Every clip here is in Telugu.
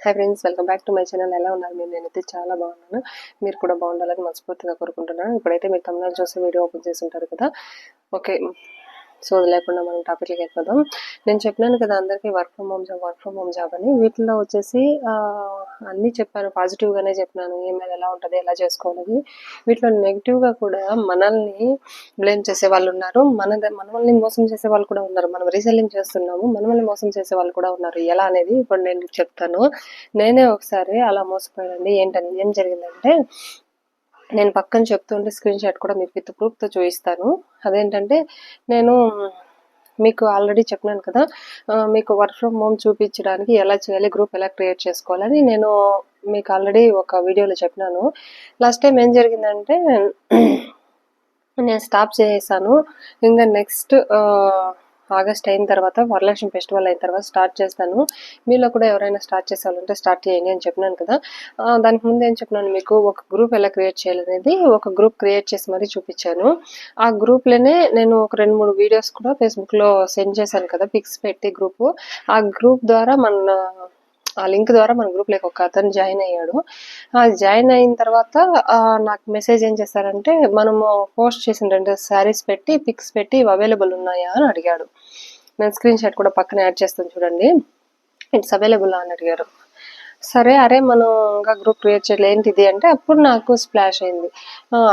Hi friends welcome back to my channel ఎలా ఉన్నారు? మీరు నేనైతే చాలా బాగున్నాను. మీరు కూడా బాగుండాలని మనస్ఫూర్తిగా కోరుకుంటున్నాను. ఇప్పుడైతే మీరు తమిళనాడు చూసి వీడియో ఓపెన్ చేసి ఉంటారు కదా. ఓకే. సో లేకుండా మనం టాపిక్కి వెళ్ళిపోదాం నేను చెప్పినాను కదా అందరికీ work from home job work from home job అని. వీటిలో వచ్చేసి అన్నీ చెప్పాను. పాజిటివ్గానే చెప్పినాను. ఈమెయిల్ ఎలా ఉంటుంది ఎలా చేసుకోవాలి. వీటిలో నెగిటివ్గా కూడా మనల్ని బ్లేమ్ చేసే వాళ్ళు ఉన్నారు. మన మనల్ని మోసం చేసే వాళ్ళు కూడా ఉన్నారు. మనం రీసెల్లింగ్ చేస్తున్నాము. మనల్ని మోసం చేసే వాళ్ళు కూడా ఉన్నారు. ఎలా అనేది ఇప్పుడు నేను చెప్తాను. నేనే ఒకసారి అలా మోసపోయానండి. ఏంటని ఏం జరిగిందంటే నేను పక్కన చెప్తుంటే స్క్రీన్ షాట్ కూడా మీకు విత్ ప్రూఫ్తో చూపిస్తాను. అదేంటంటే నేను మీకు ఆల్రెడీ చెప్పినాను కదా మీకు వర్క్ ఫ్రమ్ హోమ్ చూపించడానికి ఎలా చేయాలి గ్రూప్ ఎలా క్రియేట్ చేసుకోవాలని నేను మీకు ఆల్రెడీ ఒక వీడియోలో చెప్పినాను. లాస్ట్ టైం ఏం జరిగిందంటే నేను స్టాప్ చేసేసాను ఇంకా నెక్స్ట్ ఆగస్ట్ అయిన తర్వాత వరలక్ష్మి ఫెస్టివల్ అయిన తర్వాత స్టార్ట్ చేస్తాను. మీలో కూడా ఎవరైనా స్టార్ట్ చేసేవాళ్ళంటే స్టార్ట్ చేయండి అని చెప్పినాను కదా. దానికి ముందు ఏం చెప్పినాను మీకు? ఒక గ్రూప్ ఎలా క్రియేట్ చేయాలనేది ఒక గ్రూప్ క్రియేట్ చేసి మరీ చూపించాను. ఆ గ్రూప్లోనే నేను ఒక రెండు మూడు వీడియోస్ కూడా ఫేస్బుక్లో సెండ్ చేశాను కదా పిక్స్ పెట్టి గ్రూపు. ఆ గ్రూప్ ద్వారా మన ఆ లింక్ ద్వారా మన గ్రూప్లోకి ఒక అతను జాయిన్ అయ్యాడు. ఆ జాయిన్ అయిన తర్వాత నాకు మెసేజ్ ఏం చేశారంటే మనము పోస్ట్ చేసిన రెండు శారీస్ పెట్టి పిక్స్ పెట్టి ఇవి అవైలబుల్ ఉన్నాయా అని అడిగాడు. నేను స్క్రీన్ షాట్ కూడా పక్కన యాడ్ చేస్తాను చూడండి. ఇట్స్ అవైలబుల్ అని అడిగారు. సరే అరే మనం ఇంకా గ్రూప్ క్రియేట్ చేయాలి ఏంటిది అంటే అప్పుడు నాకు స్ప్లాష్ అయింది.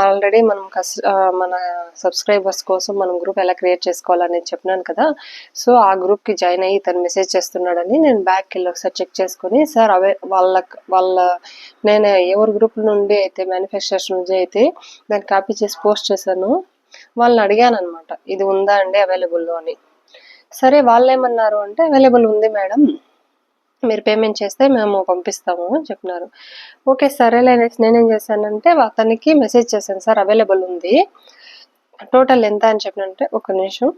ఆల్రెడీ మనం కస్ మన సబ్స్క్రైబర్స్ కోసం మనం గ్రూప్ ఎలా క్రియేట్ చేసుకోవాలని చెప్పినాను కదా. సో ఆ గ్రూప్కి జాయిన్ అయ్యి తను మెసేజ్ చేస్తున్నాడని నేను బ్యాక్కి వెళ్ళి ఒకసారి చెక్ చేసుకుని సార్ అవే వాళ్ళ వాళ్ళ నేను ఎవరి గ్రూప్ నుండి అయితే మ్యానుఫ్యాక్చరర్స్ నుంచి అయితే దాన్ని కాపీ చేసి పోస్ట్ చేశాను వాళ్ళని అడిగాను అనమాట ఇది ఉందా అండి అవైలబుల్ అని. సరే వాళ్ళు ఏమన్నారు అంటే అవైలబుల్ ఉంది మేడం. మీరు పేమెంట్ చేస్తే మేము పంపిస్తాము అని చెప్పినారు. ఓకే సరేలే అనేసి నేనేం చేశానంటే అతనికి మెసేజ్ చేశాను. సార్ అవైలబుల్ ఉంది. టోటల్ ఎంత? అని చెప్పినంటే ఒక నిమిషం.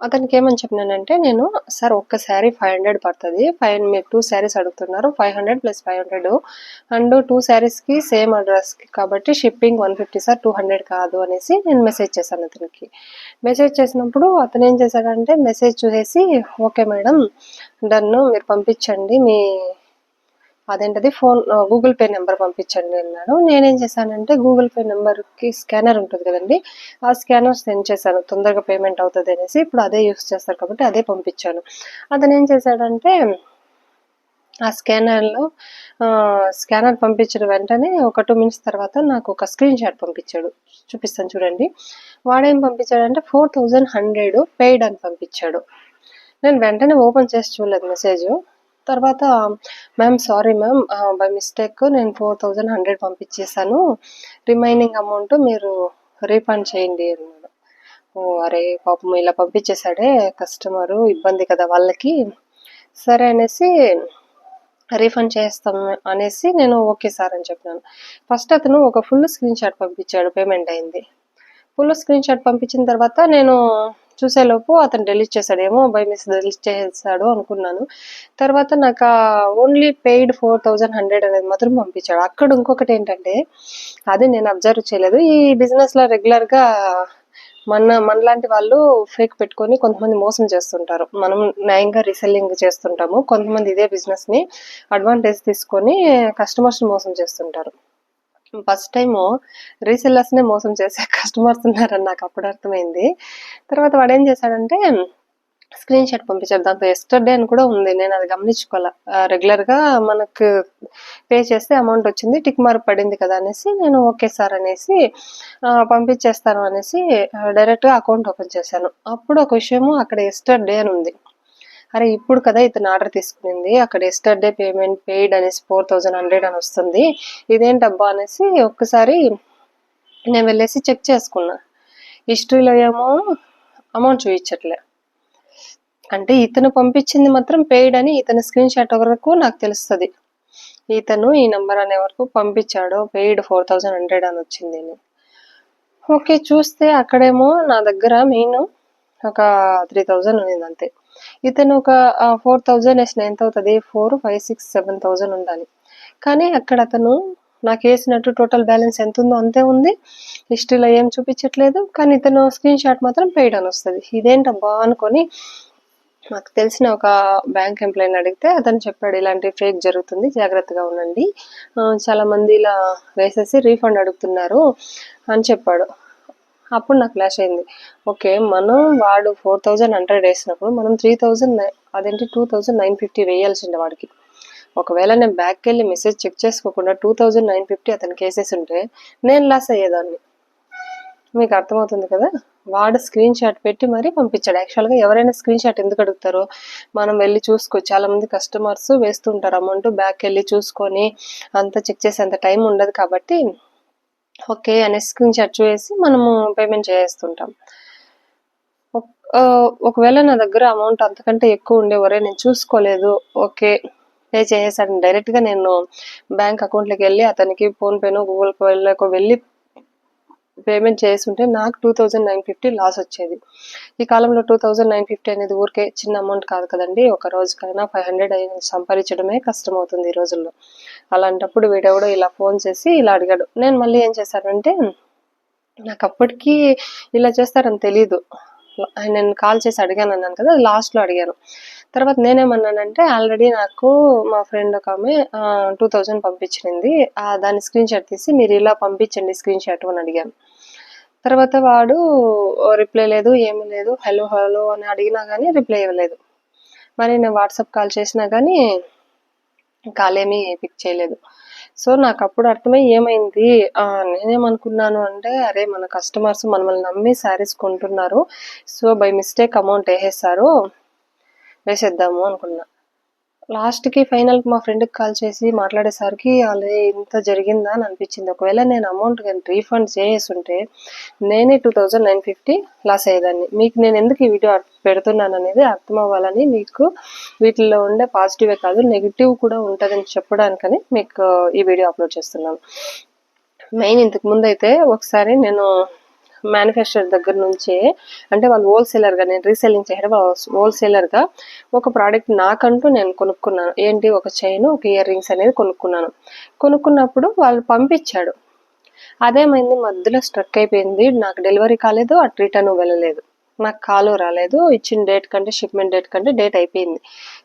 అతనికి ఏమని చెప్పినానంటే నేను సార్ ఒక్క శారీ ఫైవ్ హండ్రెడ్ పడుతుంది. ఫైవ్ మీరు టూ శారీస్ అడుగుతున్నారు. Five hundred plus five hundred and two శారీస్కి సేమ్ అడ్రస్కి కాబట్టి shipping one fifty sir two hundred కాదు అనేసి నేను మెసేజ్ చేశాను అతనికి. మెసేజ్ చేసినప్పుడు అతను ఏం చేశాడంటే మెసేజ్ చూసేసి ఓకే మేడం డన్ను మీరు పంపించండి. మీ అదేంటది? ఫోన్ గూగుల్ పే నెంబర్ పంపించండి అన్నాడు నేనేం చేశానంటే గూగుల్ పే నెంబర్కి స్కానర్ ఉంటుంది కదండి ఆ స్కానర్ సెండ్ చేశాను. తొందరగా పేమెంట్ అవుతుంది అనేసి ఇప్పుడు అదే యూస్ చేస్తారు కాబట్టి అదే పంపించాను. అతను ఏం చేశాడంటే ఆ స్కానర్లో స్కానర్ పంపించిన వెంటనే ఒక టూ మినిట్స్ తర్వాత నాకు ఒక స్క్రీన్ షాట్ పంపించాడు. చూపిస్తాను చూడండి. వాడేం పంపించాడంటే ఫోర్ థౌజండ్ హండ్రెడ్ పెయిడ్ అని పంపించాడు. నేను వెంటనే ఓపెన్ చేసి చూడలేదు మెసేజ్. తర్వాత ma'am sorry ma'am by mistake నేను ఫోర్ థౌజండ్ హండ్రెడ్ పంపించేసాను రిమైనింగ్ అమౌంట్ మీరు రీఫండ్ చేయండి అన్నాడు. ఓ అరే పాపం ఇలా పంపించేశాడే కస్టమరు ఇబ్బంది కదా వాళ్ళకి. సరే అనేసి రీఫండ్ చేస్తాం అనేసి నేను ఓకే సార్ అని చెప్పినాను. ఫస్ట్ అతను ఒక ఫుల్ స్క్రీన్ షాట్ పంపించాడు పేమెంట్ అయింది. ఫుల్ స్క్రీన్ షాట్ పంపించిన తర్వాత నేను చూసేలోపు అతను డెలీట్ చేశాడేమో బై మిస్ డెలీట్ చేశాడు అనుకున్నాను. తర్వాత నాకు only paid four thousand hundred అనేది మాత్రం పంపించాడు. అక్కడ ఇంకొకటి ఏంటంటే అది నేను అబ్జర్వ్ చేయలేదు. ఈ బిజినెస్లో రెగ్యులర్గా మన మనలాంటి వాళ్ళు ఫేక్ పెట్టుకొని కొంతమంది మోసం చేస్తుంటారు. మనం న్యాయంగా రీసెల్లింగ్ చేస్తుంటాము. కొంతమంది ఇదే బిజినెస్ని అడ్వాంటేజ్ తీసుకొని కస్టమర్స్ని మోసం చేస్తుంటారు. ఫస్ట్ టైం రీసెల్లర్స్ నే మోసం చేసే కస్టమర్స్ ఉన్నారని నాకు అప్పుడు అర్థమైంది. తర్వాత వాడు ఏం చేశాడంటే స్క్రీన్ షాట్ పంపించాడు దాంతో ఎస్టర్డే అని కూడా ఉంది నేను అది గమనించుకోవాలా రెగ్యులర్గా మనకు పే చేస్తే అమౌంట్ వచ్చింది టిక్ మార్క్ పడింది కదా అనేసి నేను ఓకే సార్ అనేసి పంపించేస్తాను అనేసి డైరెక్ట్గా అకౌంట్ ఓపెన్ చేశాను. అప్పుడు ఒక విషయము అక్కడ ఎస్టర్డే అని ఉంది. అరే ఇప్పుడు కదా ఇతను ఆర్డర్ తీసుకునింది. అక్కడ ఎస్టర్డే పేమెంట్ పెయిడ్ అనేసి ఫోర్ థౌజండ్ హండ్రెడ్ అని వస్తుంది. ఇదేంటబ్బా అనేసి ఒక్కసారి నేను వెళ్ళేసి చెక్ చేసుకున్నా. హిస్టరీలో ఏమో అమౌంట్ చూపించట్లే. అంటే ఇతను పంపించింది మాత్రం పెయిడ్ అని ఇతని స్క్రీన్ షాట్ వరకు నాకు తెలుస్తుంది. ఇతను ఈ నెంబర్ అనే వరకు పంపించాడు. పెయిడ్ ఫోర్ థౌజండ్ హండ్రెడ్ అని వచ్చింది అని. ఓకే చూస్తే అక్కడేమో నా దగ్గర మెయిన్ ఒక త్రీ థౌజండ్ ఉన్నింది అంతే. ఇతను ఒక ఫోర్ థౌజండ్ వేసిన ఎంత అవుతుంది four five six seven thousand ఉండాలి. కానీ అక్కడ అతను నాకు వేసినట్టు టోటల్ బ్యాలెన్స్ ఎంత ఉందో అంతే ఉంది. హిస్టరీలో ఏం చూపించట్లేదు. కానీ ఇతను స్క్రీన్ షాట్ మాత్రం పెయిడ్ అని వస్తుంది. ఇదేంటబ్బా అనుకొని నాకు తెలిసిన ఒక బ్యాంక్ ఎంప్లాయీని అడిగితే అతను చెప్పాడు ఇలాంటి ఫేక్ జరుగుతుంది జాగ్రత్తగా ఉండండి. చాలా మంది ఇలా వేసేసి రీఫండ్ అడుగుతున్నారు అని చెప్పాడు. అప్పుడు నాకు ఫ్లాష్ అయింది. ఓకే మనం వాడు ఫోర్ థౌజండ్ హండ్రెడ్ వేసినప్పుడు మనం త్రీ థౌజండ్ అదేంటి టూ థౌజండ్ నైన్ ఫిఫ్టీ వేయాల్సిండే వాడికి. ఒకవేళ నేను బ్యాక్కి వెళ్ళి మెసేజ్ చెక్ చేసుకోకుండా టూ థౌజండ్ నైన్ ఫిఫ్టీ అతనికి వేసేసి ఉంటే నేను లాస్ అయ్యేదాన్ని. మీకు అర్థమవుతుంది కదా? వాడు స్క్రీన్ షాట్ పెట్టి మరీ పంపించాడు. యాక్చువల్గా ఎవరైనా స్క్రీన్ షాట్ ఎందుకు అడుగుతారో? మనం వెళ్ళి చూసుకో చాలా మంది కస్టమర్స్ వేస్తుంటారు అమౌంట్ బ్యాక్ వెళ్ళి చూసుకొని అంతా చెక్ చేసేంత టైం ఉండదు కాబట్టి ఓకే అనే స్క్రీన్ షాట్ చేసి మనము పేమెంట్ చేస్తుంటాం ఒకవేళ నా దగ్గర అమౌంట్ అంతకంటే ఎక్కువ ఉండే వరే నేను చూసుకోలేదు ఓకే పే చేసేసాను. డైరెక్ట్గా నేను బ్యాంక్ అకౌంట్లోకి వెళ్ళి అతనికి ఫోన్పేనో గూగుల్ పేలోకి వెళ్ళి పేమెంట్ చేస్తుంటే నాకు two thousand nine fifty loss వచ్చేది. ఈ కాలంలో టూ థౌజండ్ నైన్ ఫిఫ్టీ అనేది ఊరికే చిన్న అమౌంట్ కాదు కదండి. ఒక రోజుకైనా ఫైవ్ హండ్రెడ్ అయిన సంపాదించడమే కష్టమవుతుంది ఈ రోజుల్లో. అలాంటప్పుడు వీడెవడో ఇలా ఫోన్ చేసి ఇలా అడిగాడు. నేను మళ్ళీ ఏం చేశానంటే నాకు అప్పటికీ ఇలా చేస్తారని తెలీదు. నేను కాల్ చేసి అడిగాను అన్నాను కదా లాస్ట్లో అడిగాను. తర్వాత నేనేమన్నానంటే ఆల్రెడీ నాకు మా ఫ్రెండ్ ఒక ఆమె టూ థౌజండ్ పంపించింది దాన్ని దాని స్క్రీన్ షాట్ తీసి మీరు ఇలా పంపించండి స్క్రీన్ షాట్ అని అడిగాను. తర్వాత వాడు రిప్లై లేదు ఏమీ లేదు హలో హలో అని అడిగినా కానీ రిప్లై ఇవ్వలేదు. మరి నేను వాట్సాప్ కాల్ చేసినా కానీ కాలేమీ పిక్ చేయలేదు. సో నాకు అప్పుడు అర్థమై ఏమైంది? నేనేమనుకున్నాను అంటే అరే మన కస్టమర్స్ మనల్ని నమ్మి శారీస్ కొంటున్నారు. సో బై మిస్టేక్ అమౌంట్ వేసేసారు వేసేద్దాము అనుకున్నా. లాస్ట్కి ఫైనల్కి మా ఫ్రెండ్కి కాల్ చేసి మాట్లాడేసరికి వాళ్ళు ఇంత జరిగిందా అని అనిపించింది. ఒకవేళ నేను అమౌంట్ కానీ రీఫండ్ చేస్తుంటే నేనే two thousand nine fifty loss అయ్యేదాన్ని. మీకు నేను ఎందుకు ఈ వీడియో పెడుతున్నాను అనేది అర్థం అవ్వాలని మీకు వీటిల్లో ఉండే పాజిటివే కాదు నెగిటివ్ కూడా ఉంటుందని చెప్పడానికని మీకు ఈ వీడియో అప్లోడ్ చేస్తున్నాను. మెయిన్ ఇంతకు ముందు అయితే ఒకసారి నేను మ్యానుఫ్యాక్చర్ దగ్గర నుంచే అంటే వాళ్ళు హోల్సేలర్గా నేను రీసెల్లింగ్ చేయడం హోల్సేలర్గా ఒక ప్రోడక్ట్ నాకంటూ నేను కొనుక్కున్నాను. ఏంటి? ఒక చైన్ ఒక ఇయర్ రింగ్స్ అనేది కొనుక్కున్నాను. కొనుక్కున్నప్పుడు వాళ్ళు పంపించాడు. అదేమైంది? మధ్యలో స్ట్రక్ అయిపోయింది. నాకు డెలివరీ కాలేదు అటు రిటర్న్ వెళ్ళలేదు. నాకు కాలు రాలేదు. ఇచ్చిన డేట్ కంటే షిప్మెంట్ డేట్ కంటే డేట్ అయిపోయింది.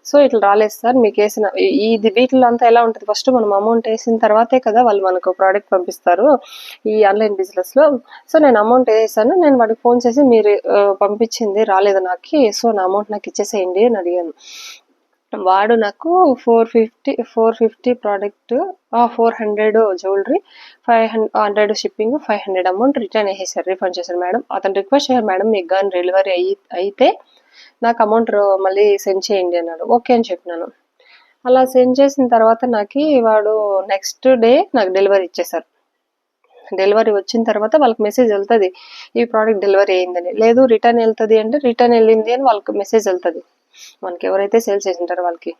సో ఇట్లా రాలేదు సార్. మీకు వేసిన ఇది వీటిలో అంతా ఎలా ఉంటుంది? ఫస్ట్ మనం అమౌంట్ వేసిన తర్వాతే కదా వాళ్ళు మనకు ప్రోడక్ట్ పంపిస్తారు ఈ ఆన్లైన్ బిజినెస్లో. సో నేను అమౌంట్ వేసాను. నేను వాడికి ఫోన్ చేసి మీరు పంపించింది రాలేదు నాకు. సో నా అమౌంట్ నాకు ఇచ్చేసేయండి అని అడిగాను. వాడు నాకు four fifty four fifty product four hundred jewellery five hundred shipping five hundred amount return వేసేసారు రిఫండ్ చేశారు మేడం. అతను రిక్వెస్ట్ చేశారు మేడం మీకు కానీ డెలివరీ అయ్యి అయితే నాకు అమౌంట్ మళ్ళీ సెండ్ చేయండి అన్నాడు. ఓకే అని చెప్పినాను. అలా సెండ్ చేసిన తర్వాత నాకు వాడు నెక్స్ట్ డే నాకు డెలివరీ ఇచ్చేసారు డెలివరీ వచ్చిన తర్వాత వాళ్ళకి మెసేజ్ వెళ్తుంది ఈ ప్రోడక్ట్ డెలివరీ అయిందని. లేదు రిటర్న్ వెళ్తుంది అంటే రిటర్న్ వెళ్ళింది అని వాళ్ళకి మెసేజ్ వెళ్తుంది. మనకి ఎవరైతే సేల్ చేసింటారో వాళ్ళకి.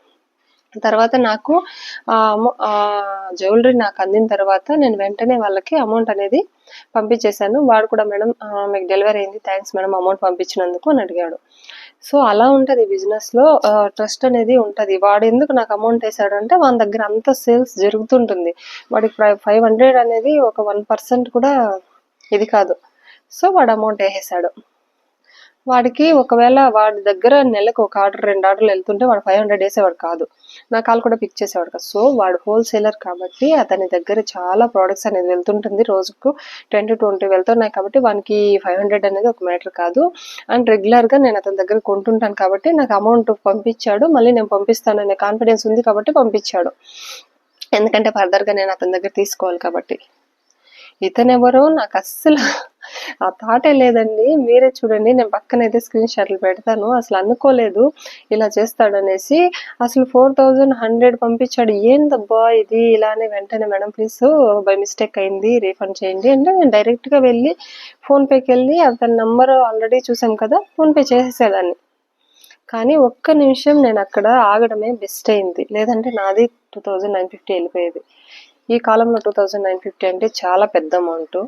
తర్వాత నాకు ఆ అమౌ- ఆ జ్యువెలరీ నాకు అందిన తర్వాత నేను వెంటనే వాళ్ళకి అమౌంట్ అనేది పంపించేశాను. వాడు కూడా మేడం మీకు డెలివరీ అయింది. థ్యాంక్స్ మేడం అమౌంట్ పంపించినందుకు అని అడిగాడు. సో అలా ఉంటుంది బిజినెస్లో ట్రస్ట్ అనేది ఉంటుంది. వాడు ఎందుకు నాకు అమౌంట్ వేసాడు అంటే వాని దగ్గర అంత సేల్స్ జరుగుతుంటుంది. వాడికి ఫైవ్ హండ్రెడ్ అనేది ఒక వన్ పర్సెంట్ కూడా ఇది కాదు. సో వాడు అమౌంట్ వేసేసాడు. వాడికి ఒకవేళ వాడి దగ్గర నెలకు ఒక ఆర్డర్ రెండు ఆర్డర్లు వెళ్తుంటే వాడు ఫైవ్ హండ్రెడ్ వేసేవాడు కాదు. నా కాల్ కూడా పిక్ చేసేవాడు కాదు. సో వాడు హోల్సేలర్ కాబట్టి అతని దగ్గర చాలా ప్రోడక్ట్స్ అనేది వెళ్తుంటుంది రోజుకు. టెన్ టు ట్వంటీ వెళ్తున్నాయి కాబట్టి వానికి ఫైవ్ హండ్రెడ్ అనేది ఒక మ్యాటర్ కాదు. అండ్ రెగ్యులర్గా నేను అతని దగ్గర కొంటుంటాను కాబట్టి నాకు అమౌంట్ పంపించాడు. మళ్ళీ నేను పంపిస్తాననే కాన్ఫిడెన్స్ ఉంది కాబట్టి పంపించాడు. ఎందుకంటే ఫర్దర్గా నేను అతని దగ్గర తీసుకోవాలి కాబట్టి. ఇతనెవరో నాకు అస్సలు ఆ థాటే లేదండి. మీరే చూడండి నేను పక్కనైతే స్క్రీన్ షాట్లు పెడతాను. అసలు అనుకోలేదు ఇలా చేస్తాడనేసి. అసలు ఫోర్ థౌజండ్ హండ్రెడ్ పంపించాడు. ఏందబ్బా ఇది? ఇలానే వెంటనే మేడం ప్లీజ్ బై మిస్టేక్ అయింది రీఫండ్ చేయండి. అంటే నేను డైరెక్ట్గా వెళ్ళి ఫోన్పేకి వెళ్ళి అతని నెంబర్ ఆల్రెడీ చూసాం కదా ఫోన్పే చేసేసేదాన్ని. కానీ ఒక్క నిమిషం నేను అక్కడ ఆగడమే బెస్ట్ అయింది. లేదంటే నాది టూ థౌజండ్ నైన్ ఫిఫ్టీ వెళ్ళిపోయేది. ఈ కాలంలో టూ థౌజండ్ నైన్ ఫిఫ్టీ అంటే చాలా పెద్ద అమౌంట్.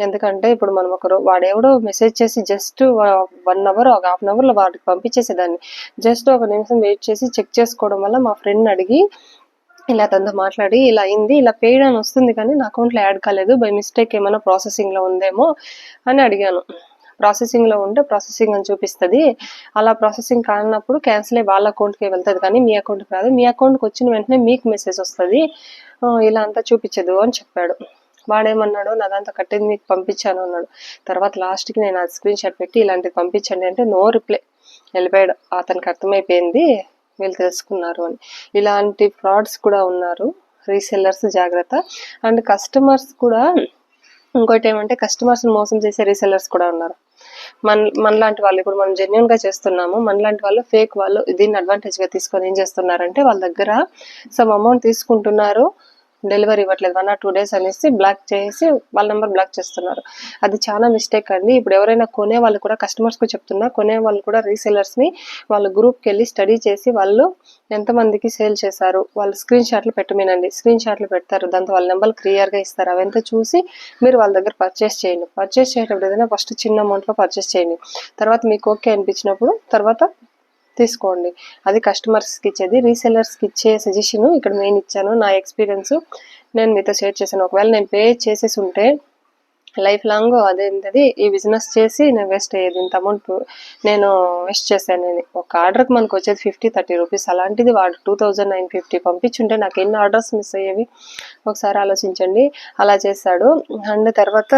ఎందుకంటే ఇప్పుడు మనం ఒకరు రో- వాడెవడో మెసేజ్ చేసి జస్ట్ వన్ అవర్ ఒక హాఫ్ అన్ అవర్లో వాడికి పంపించేసేదాన్ని. జస్ట్ ఒక నిమిషం వెయిట్ చేసి చెక్ చేసుకోవడం వల్ల మా ఫ్రెండ్ అడిగి ఇలా తనతో మాట్లాడి ఇలా అయింది ఇలా పేడ్ అని వస్తుంది కానీ నా అకౌంట్లో యాడ్ కాలేదు బై మిస్టేక్ ఏమైనా ప్రాసెసింగ్లో ఉందేమో అని అడిగాను. ప్రాసెసింగ్లో ఉంటే ప్రాసెసింగ్ అని చూపిస్తుంది. అలా ప్రాసెసింగ్ కానప్పుడు క్యాన్సిల్ అయ్యి వాళ్ళ అకౌంట్కి వెళ్తుంది కానీ మీ అకౌంట్కి రాదు మీ అకౌంట్కి వచ్చిన వెంటనే మీకు మెసేజ్ వస్తుంది. ఇలా అంతా చూపించదు అని చెప్పాడు. వాడేమన్నాడు నాదంతా కట్టేది మీకు పంపించాను అన్నాడు. తర్వాత లాస్ట్కి నేను ఆ స్క్రీన్ షాట్ పెట్టి ఇలాంటిది పంపించండి అంటే నో రిప్లై వెళ్ళిపోయాడు. అతనికి అర్థమైపోయింది వీళ్ళు తెలుసుకున్నారు అని. ఇలాంటి ఫ్రాడ్స్ కూడా ఉన్నారు. రీసెల్లర్స్ జాగ్రత్త. అండ్ కస్టమర్స్ కూడా ఇంకోటి ఏమంటే కస్టమర్స్ మోసం చేసే రీసెల్లర్స్ కూడా ఉన్నారు. మన మనలాంటి వాళ్ళు ఇప్పుడు మనం జెన్యున్గా చేస్తున్నాము మనలాంటి వాళ్ళు ఫేక్ వాళ్ళు దీన్ని అడ్వాంటేజ్గా తీసుకొని ఏం చేస్తున్నారంటే వాళ్ళ దగ్గర సమ్ అమౌంట్ తీసుకుంటున్నారు. డెలివరీ ఇవ్వట్లేదు. వన్ ఆర్ టూ డేస్ అనేసి బ్లాక్ చేసి వాళ్ళ నెంబర్ బ్లాక్ చేస్తున్నారు. అది చాలా మిస్టేక్ అండి. ఇప్పుడు ఎవరైనా కొనే వాళ్ళు కూడా కస్టమర్స్కి చెప్తున్నా కొనే వాళ్ళు కూడా రీసెలర్స్ని వాళ్ళ గ్రూప్కి వెళ్ళి స్టడీ చేసి వాళ్ళు ఎంతమందికి సేల్ చేశారు వాళ్ళు స్క్రీన్ షాట్లు పెట్టమేనండి. స్క్రీన్ షాట్లు పెడతారు. దాంతో వాళ్ళ నెంబర్ క్లియర్గా ఇస్తారు. అవంతా చూసి మీరు వాళ్ళ దగ్గర పర్చేస్ చేయండి. పర్చేస్ చేయటప్పుడు ఏదైనా ఫస్ట్ చిన్న అమౌంట్లో పర్చేస్ చేయండి. తర్వాత మీకు ఓకే అనిపించినప్పుడు తర్వాత తీసుకోండి. అది కస్టమర్స్కి ఇచ్చేది. రీసెలర్స్కి ఇచ్చే సజెషన్ ఇక్కడ నేను ఇచ్చాను. నా ఎక్స్పీరియన్స్ నేను మీతో షేర్ చేశాను. ఒకవేళ నేను పే చేసేసి ఉంటే లైఫ్ లాంగ్ అదేంటది ఈ బిజినెస్ చేసి నేను వేస్ట్ అయ్యేది. ఇంత అమౌంట్ నేను వేస్ట్ చేశాను నేను. ఒక ఆర్డర్కి మనకు వచ్చేది ఫిఫ్టీ థర్టీ రూపీస్ అలాంటిది వాడు టూ థౌజండ్ నైన్ ఫిఫ్టీ పంపించుంటే నాకు ఎన్ని ఆర్డర్స్ మిస్ అయ్యేవి? ఒకసారి ఆలోచించండి. అలా చేశాడు అండ్ తర్వాత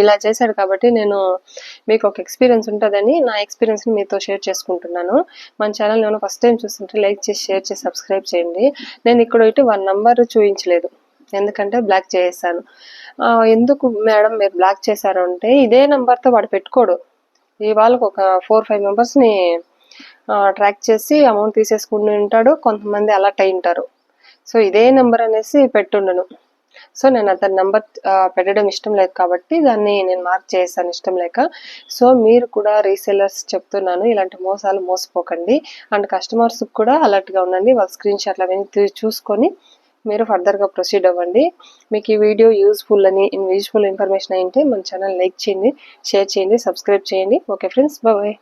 ఇలా చేశాడు కాబట్టి నేను మీకు ఒక ఎక్స్పీరియన్స్ ఉంటుందని నా ఎక్స్పీరియన్స్ని మీతో షేర్ చేసుకుంటున్నాను. మన ఛానల్ నేను ఫస్ట్ టైం చూస్తుంటే లైక్ చేసి షేర్ చేసి సబ్స్క్రైబ్ చేయండి. నేను ఇక్కడ ఇటు వన్ నంబర్ చూపించలేదు ఎందుకంటే బ్లాక్ చేసేసాను. ఎందుకు మేడం మీరు బ్లాక్ చేశారు అంటే ఇదే నెంబర్తో వాడు పెట్టుకోడు. ఇవాళకు ఒక ఫోర్ ఫైవ్ మెంబర్స్ని ట్రాక్ చేసి అమౌంట్ తీసేసుకుంటూ ఉంటాడు. కొంతమంది అలర్ట్ అయి ఉంటారు. సో ఇదే నెంబర్ అనేసి పెట్టుండను. సో నేను అతని నెంబర్ పెట్టడం ఇష్టం లేదు కాబట్టి దాన్ని నేను మార్క్ చేస్తాను ఇష్టం లేక. సో మీరు కూడా రీసెలర్స్ చెప్తున్నాను ఇలాంటి మోసాలు మోసపోకండి. అండ్ కస్టమర్స్ కూడా అలర్ట్గా ఉండండి వాళ్ళ స్క్రీన్ షాట్లు అవన్నీ చూసుకొని మీరు ఫర్దర్గా ప్రొసీడ్ అవ్వండి. మీకు ఈ వీడియో యూస్ఫుల్ అని యూస్ఫుల్ ఇన్ఫర్మేషన్ అయితే మన ఛానల్ లైక్ చేయండి షేర్ చేయండి సబ్స్క్రైబ్ చేయండి. Okay friends bye